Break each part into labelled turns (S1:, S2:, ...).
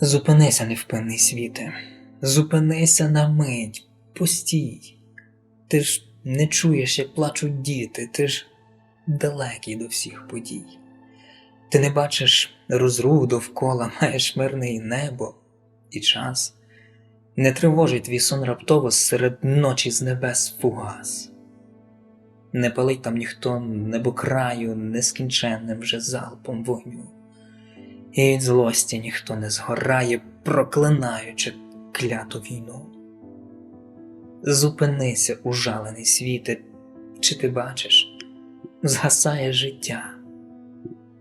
S1: Зупинися, невпинний світе, зупинися на мить, постій. Ти ж не чуєш, як плачуть діти, ти ж далекий до всіх подій. Ти не бачиш розрух довкола, маєш мирне небо і час. Не тривожить твій сон раптово серед ночі з небес фугас. Не палить там ніхто небокраю нескінченним вже залпом вогню. І від злості ніхто не згорає, проклинаючи кляту війну. Зупинися, ужалений світе, чи ти бачиш, згасає життя,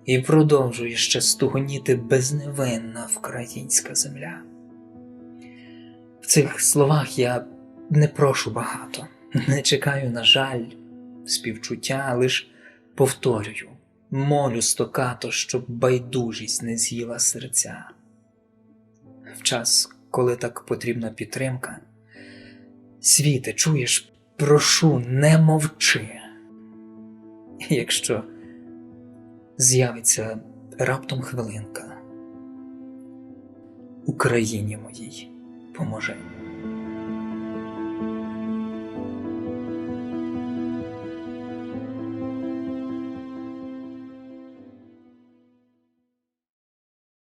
S1: і продовжує ще стугоніти безневинна українська земля. В цих словах я не прошу багато, не чекаю, на жаль, співчуття, лиш повторюю, молю стокато, щоб байдужість не з'їла серця. В час, коли так потрібна підтримка, світе, чуєш, прошу, не мовчи. Якщо з'явиться раптом хвилинка, Україні моїй поможи.